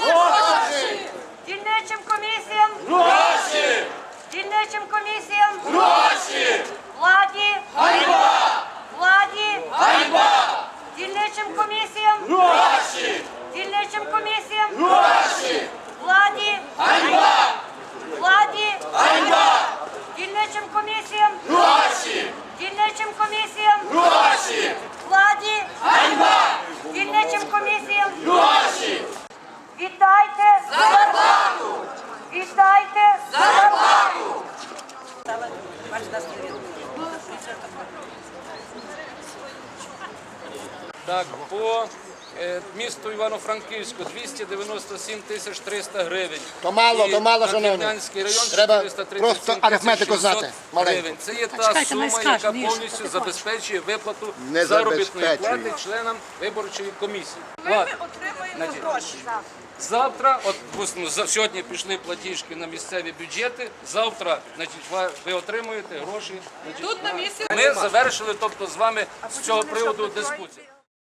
Гроші! Дільничим комісіям! Гроші! Дільничим комісіям! Гроші! Владі! Ганьба! Владі! Ганьба! Дільничим комісіям! Гроші! Дільничим комісіям! Гроші! Владі! Ганьба! Владі! Ганьба! Дільничим комісіям! Гроші! Дільничим комісіям! Гроші! Владі! Ганьба! Дільничим комісіям! Вітайте! Зарплату! Вітайте! Зарплату! Так, по місту Івано-Франківську 297 тисяч 300 гривень. То мало, то мало, шановні. Район Треба 437 просто арифметику 600 знати, маленьку. гривень. Це є та чекайте, ми сума, скажемо, яка Міша, повністю забезпечує виплату Не заробітної забезпечує. плати членам виборчої комісії. Ми Ладно. отримаємо гроші. Завтра, от допустимо, за- сьогодні пішли платіжки на місцеві бюджети. Завтра, значить, ва- ви отримуєте гроші. Значить, Тут на місці ми завершили, тобто, з вами з цього приводу дискусію.